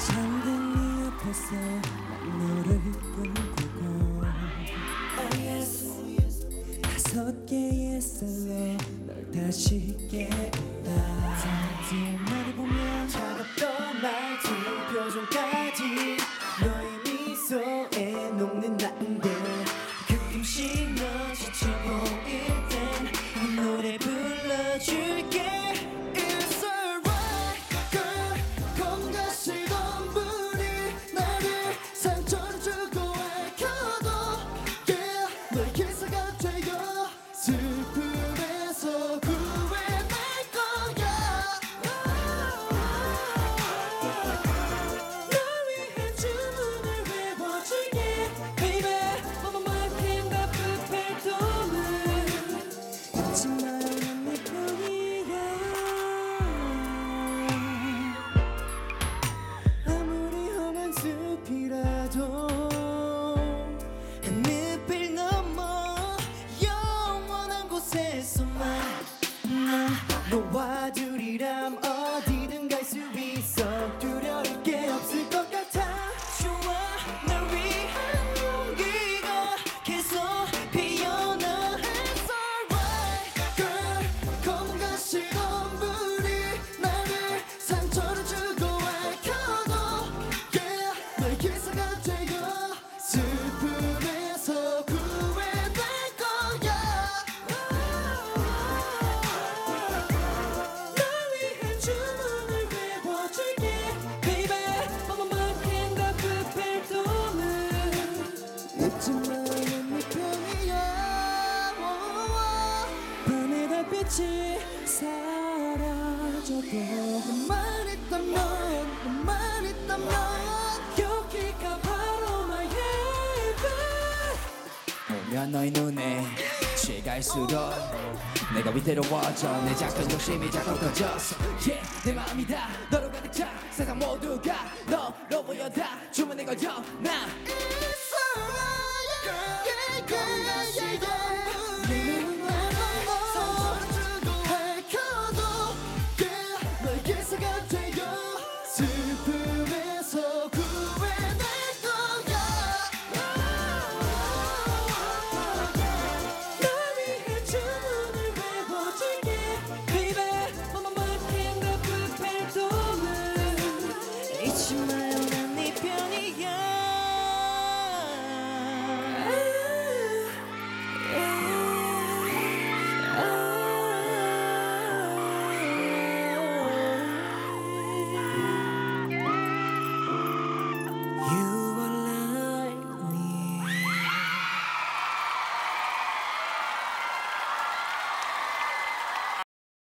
있어 난 너를 꿈꾸고 다섯 개의 쌀로 널 다시 깨다. 사진 나를 보면 차갑던 말투 표정까지 너의 미소에 녹는 나인데 되어 say so much. No, why do 달빛이 사라져도 너만 있다면 너만 있다면 여기가 바로 my heaven 보면 너의 눈에 취갈수록 내가 위태로워져 내 작은 욕심이 자꾸 커졌어 yeah, 내 마음이 다 너로 가득 차. 세상 모두가 너